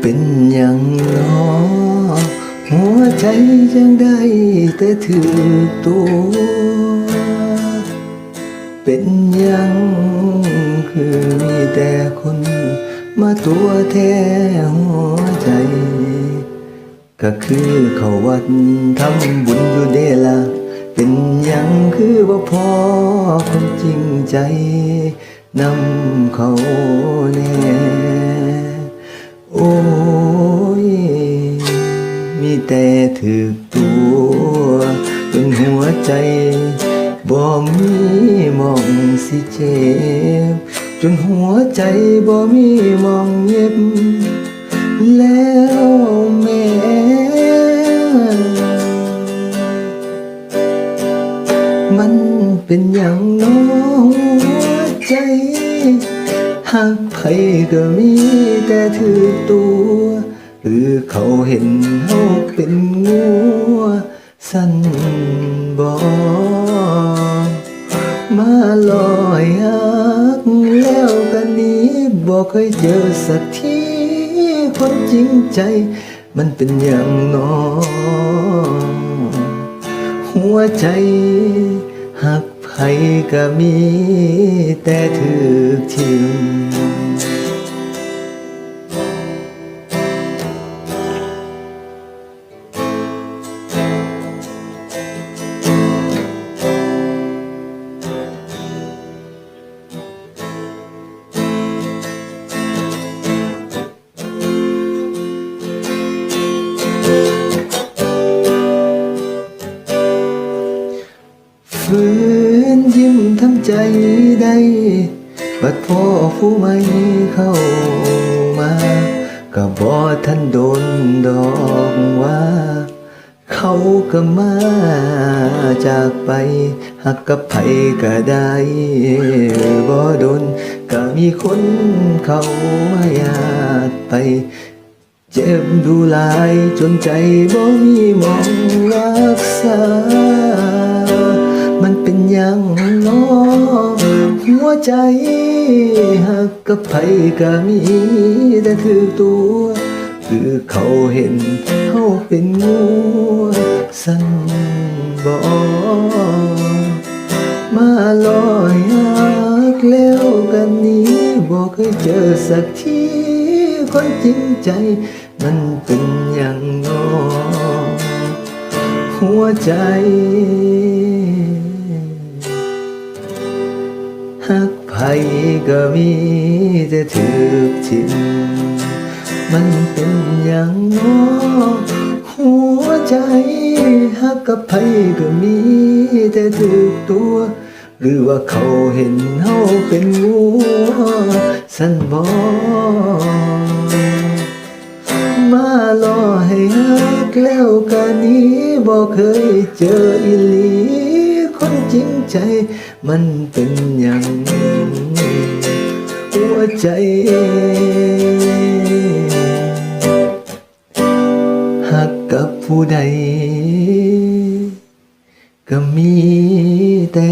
เป็นอย่างน้อหัวใจยังได้แต่ถือตัว เป็นยังคือมีแต่คนมาตัวแท้หัวใจ ก็คือเขาวัดทำบุญอยู่เดละเป็นยังคือว่าพอคนจริงใจนำเขาแน่ โอ้ย มีแต่ถือตัวจนหัวใจบ่มีมองสิเจ็บ จนหัวใจบ่มีมองเย็บ แล้วแม่มันเป็นอย่างน้อยใจ หากไผก็มีแต่ถือตัว หรือเขาเห็นเฮาเป็นงัวสั่นบอมาลอยหักแล้วกันนี้บอกเคยเจอสักทีคนจริงใจมันเป็นอย่างน้อหัวใจหัก ไผก็มีแต่ถือทิมฝืน ยิ้มทำใจได้บัดพ่อผู้ไม่เข้ามาก็บอท่านโดนดอกว่า เขาก็มาจากไปหักกับไผก็ได้บ่โดนก็มีคนเขามาอยากไป เจ็บดูหลายจนใจบ่มีมองรักษา วใจหักกับไผก็มีแต่ถือตัวคือเขาเห็นเขาเป็นงัวสั่นบอกมาลอยหักแล้วกันนี้บอกเคยเจอสักทีคนจริงใจมันเป็นอย่างนอหัวใจ หักไผก็มีแต่ถือทิมมันเป็นอย่างน้อหัวใจหักกับไผก็มีแต่ถือตัว หรือว่าเขาเห็นเฮาเป็นงัวสันบอมาลอให้ฮักแล้วกันนี้บอกเคยเจออีลี คนจริงใจ มันเป็นอย่างหัวใจ หักกับผู้ใด ก็มีแต่